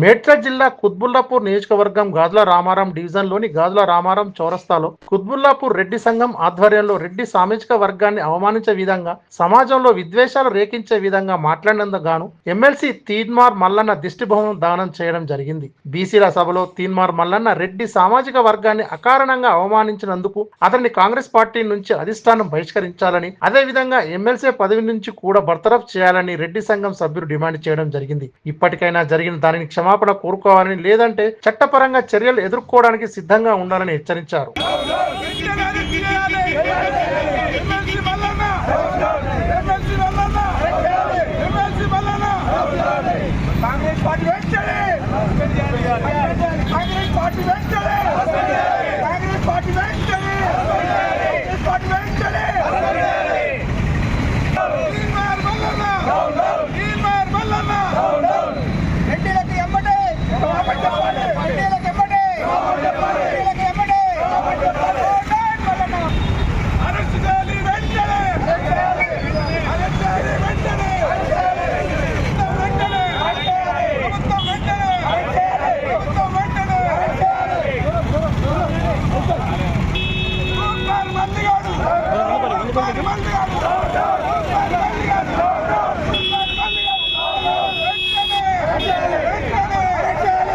మేట్ల జిల్లా కుత్బుల్లాపూర్ నియోజకవర్గం గాజుల రామారం డివిజన్లోని గాజుల రామారం చౌరస్తాలో కుత్బుల్లాపూర్ రెడ్డి సంఘం ఆధ్వర్యంలో రెడ్డి సామాజిక వర్గాన్ని అవమానించే విధంగా సమాజంలో విద్వేషాలు రేకించే విధంగా మాట్లాడినందుకు గాను ఎమ్మెల్సీ తీన్మార్ మల్లన్న దిష్టిభవనం దానం చేయడం జరిగింది. బీసీల సభలో తీన్మార్ మల్లన్న రెడ్డి సామాజిక వర్గాన్ని అకారణంగా అవమానించినందుకు అతన్ని కాంగ్రెస్ పార్టీ నుంచి అధిష్టానం బహిష్కరించాలని అదే విధంగా ఎమ్మెల్సీ పదవి నుంచి కూడా బర్తరఫ్ చేయాలని రెడ్డి సంఘం సభ్యులు డిమాండ్ చేయడం జరిగింది. ఇప్పటికైనా జరిగిన దానిని క్షమాపణ కోరుకోవాలని లేదంటే చట్టపరంగా చర్యలు ఎదుర్కోవడానికి సిద్ధంగా ఉండాలని హెచ్చరించారు MLC Mallanna MLC Mallanna MLC Mallanna Congress party వెంటనే కాంగ్రెస్ పార్టీ వెంటనే కాంగ్రెస్ పార్టీ వెంటనే కాంగ్రెస్ పార్టీ వెంటనే తీన్మార్ మల్లన్న తీన్మార్ మల్లన్న రెడ్డిలకు ఎమ్మటే రెడ్డిలకు ఎమ్మటే రెడ్డిలకు ఎమ్మటే ఓటాన్ మల్లన్న అరెస్ట్ చేయాలి వెంటనే అరెస్ట్ చేయాలి వెంటనే వెంటనే ప్రభుత్వం వెంటనే ప్రభుత్వం వెంటనే సూపర్ మందిగాడు సూపర్ మందిగాడు సూపర్ మందిగాడు సూపర్ మందిగాడు వెంటనే వెంటనే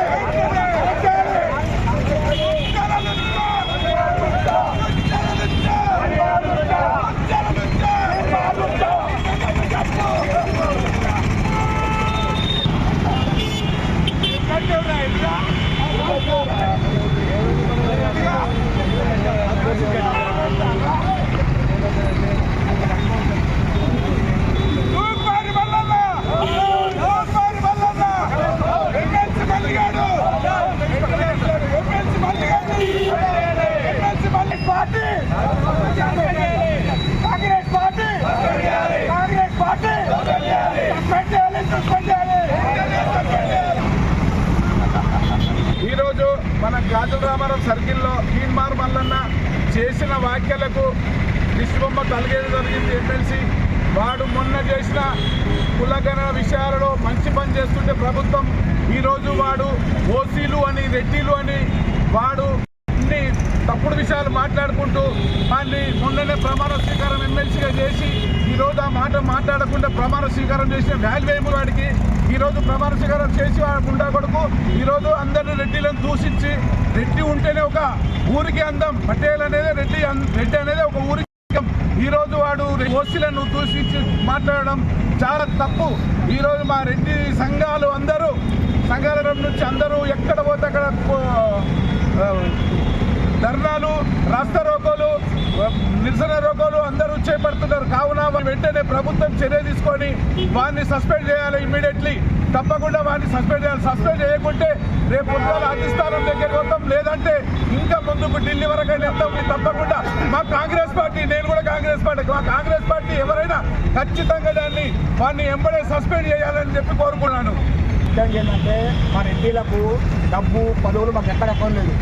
super Mallanna super Mallanna MLC Malligadu MLC Malligadu MLC Malli party Congress party Congress party suspend చేయాలి సస్పెండ్ చేయాలి ఈరోజు మన గాజుల రామారావు సర్కిల్లో తీన్మార్ మల్లన్న చేసిన వ్యాఖ్యలకు విశ్వమ్మ కలిగేది జరిగింది ఎమ్మెల్సీ. వాడు మొన్న చేసిన కులగణన విషయాలలో మంచి పని చేస్తుంటే ప్రభుత్వం ఈరోజు వాడు ఓసీలు అని రెడ్డిలు అని వాడు అన్ని తప్పుడు విషయాలు మాట్లాడుకుంటూ వాడిని మొన్ననే ప్రమాణ స్వీకారం ఎమ్మెల్సీగా చేసి ఈరోజు ఆ మాట మాట్లాడకుండా ప్రమాణ స్వీకారం చేసిన వాల్వేము వాడికి ఈరోజు ప్రమాణ స్వీకారం చేసి వాడు గుండా కొడుకు ఈరోజు అందరిని రెడ్డిలను దూషించి రెడ్డి ఉంటేనే ఒక ఊరికి అందం. పటేల్ అనేది రెడ్డి రెడ్డి అనేది ఒక ఊరికి అందం. ఈరోజు వాడు ఓసీలను దూషించి మాట్లాడడం చాలా తప్పు. ఈరోజు మా రెడ్డి సంఘాలు అందరూ సంఘాల నుంచి అందరూ ఎక్కడ పోతే అక్కడ ధర్నాలు రాస్తారోకో నిరసన రోగాలు అందరూ చేపడుతున్నారు. కావున వెంటనే ప్రభుత్వం చర్య తీసుకొని వారిని సస్పెండ్ చేయాలి ఇమీడియట్లీ. తప్పకుండా వారిని సస్పెండ్ చేయాలి. సస్పెండ్ చేయకుంటే రేపు అధిష్టానం దగ్గరికి వస్తాం. లేదంటే ఇంకా ముందుకు ఢిల్లీ వరకు వెళ్తాం. తప్పకుండా మా కాంగ్రెస్ పార్టీ నేను కూడా కాంగ్రెస్ పార్టీ. మా కాంగ్రెస్ పార్టీ ఎవరైనా ఖచ్చితంగా దాన్ని వారిని ఎంబడే సస్పెండ్ చేయాలని చెప్పి కోరుకున్నాను. ముఖ్యంగా ఏంటంటే మా ఎంపీలకు డబ్బు పదవులు మాకు ఎక్కడ ఎక్కువ లేదు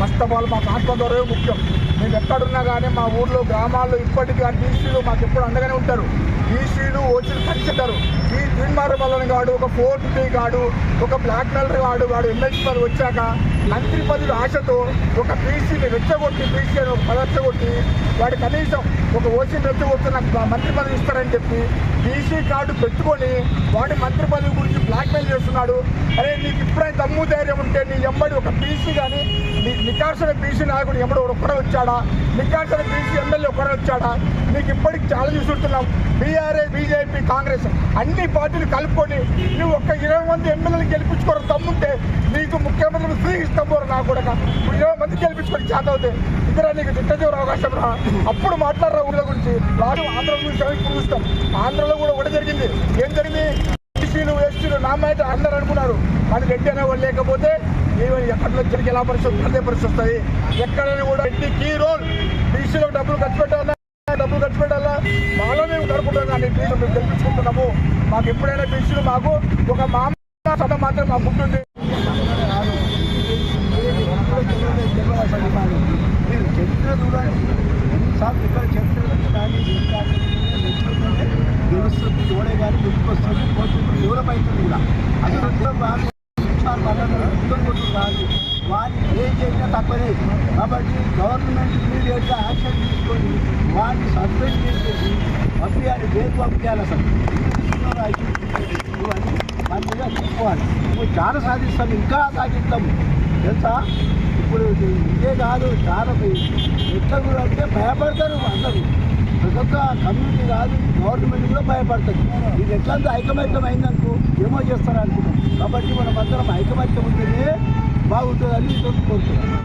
ఫస్ట్ ఆఫ్ ఆల్ మాకు ఆత్మగౌరవే ముఖ్యం. మేము ఎక్కడున్నా కానీ మా ఊర్లో గ్రామాల్లో ఇప్పటికీ ఆ టీసీలు మాకు ఎప్పుడు అండగానే ఉంటారు. టీసీలు ఓసీలు కలిసిస్తారు ఈ తీన్మార వలన గాడు ఒక ఫోర్ ఫిఫ్టీ కాడు ఒక బ్లాక్ మెయిల్ వాడు వాడు ఎమ్మెల్సీ పదవి వచ్చాక మంత్రి పదవి ఆశతో ఒక పీసీని రెచ్చగొట్టి పీసీ అని ఒక పదర్చగొట్టి వాడు కనీసం ఒక ఓసీని రెచ్చగొట్టి నాకు మంత్రి పదవి ఇస్తారని చెప్పి బీసీ కార్డు పెట్టుకొని వాడి మంత్రి పదవి గురించి చేస్తున్నాడు అరే నీకు ఇప్పుడైనా దమ్ము ధైర్యం ఉంటే నీ ఎంబడి ఒక బీసీ కానీ నీ నికార్సన బీసీ నాయకుడు ఎంబడి ఒక్కడే వచ్చాడా? నికార్సన బీసీ ఎమ్మెల్యే ఒక్కడే వచ్చాడా? నీకు ఇప్పటికి చాలా చూస్తున్నాం. బీఆర్ఏ బీజేపీ కాంగ్రెస్ అన్ని పార్టీలు కలుపుకొని నువ్వు ఒక్క ఇరవై మంది ఎమ్మెల్యేలు గెలిపించుకోవడం తమ్ముంటే నీకు ముఖ్యమంత్రి ఫ్రీ ఇస్తాం పోరు కూడా ఇప్పుడు ఇరవై మంది గెలిపించుకొని చేత అవుతాయి ఇక్కడ నీకు దిట్టజీవర అవకాశం రా. అప్పుడు మాట్లాడరా ఊళ్ళ గురించి. లాస్ట్ ఆంధ్ర గురించి చూస్తాం ఆంధ్రలో కూడా ఒకటి జరిగింది. ఏం జరిగింది? ఎస్సీలు ఎస్టీలు నా మాట అందరు అనుకున్నారు. కానీ రెడ్డి అనేవాళ్ళు లేకపోతే ఈవెన్ ఎక్కడో జరిగి ఎలా పరిస్థితి అదే పరిస్థితి వస్తుంది ఎక్కడైనా కూడా రెడ్డి కీ రోల్. బీసీలో డబ్బులు ఖర్చు పెట్టాలా? డబ్బులు ఖర్చు పెట్టాలా? మాలో మేము జరుపుకుంటాం కానీ బీసీలు మేము గెలిపించుకుంటున్నాము. మాకు ఎప్పుడైనా బీసీలు మాకు ఒక మామ చట్టం మాత్రం మాకు ఉంటుంది చరిత్ర చూడండి ఎన్నిసార్లు ఇక్కడ చరిత్ర కానీ గెలుస్తుంది గోడే కానీ గెలుపుకొస్తుంది పోతుంది డెవలప్ అవుతుంది కూడా అది తీర్మానం వల్ల ఉత్తరం కొట్టు కాదు వారిని ఏం చేసినా తప్పదే. కాబట్టి గవర్నమెంట్ ఇమీడియట్గా యాక్షన్ తీసుకొని వారిని సస్పెండ్ చేసేసి పంపించాలి జైలు పంపించాలి అసలు. ఇవన్నీ మన మీద తీసుకోవాలి ఇప్పుడు చాలా సాధిస్తాం ఇంకా సాధిస్తాము తెలుసా? ఇప్పుడు ఇదే కాదు చాలా ఎట్లా కూడా అంటే భయపడతారు అందరూ. ఒక్క కమ్యూనిటీ కాదు గవర్నమెంట్ కూడా భయపడుతుంది. ఇది ఎట్లా అంటే ఐకమత్యం అయిందనుకో ఏమో చేస్తారు అనుకుంటాం కాబట్టి మనం అందరం ఐకమత్యం ఉంటేనే బాగుంటుందని కోరుతున్నాం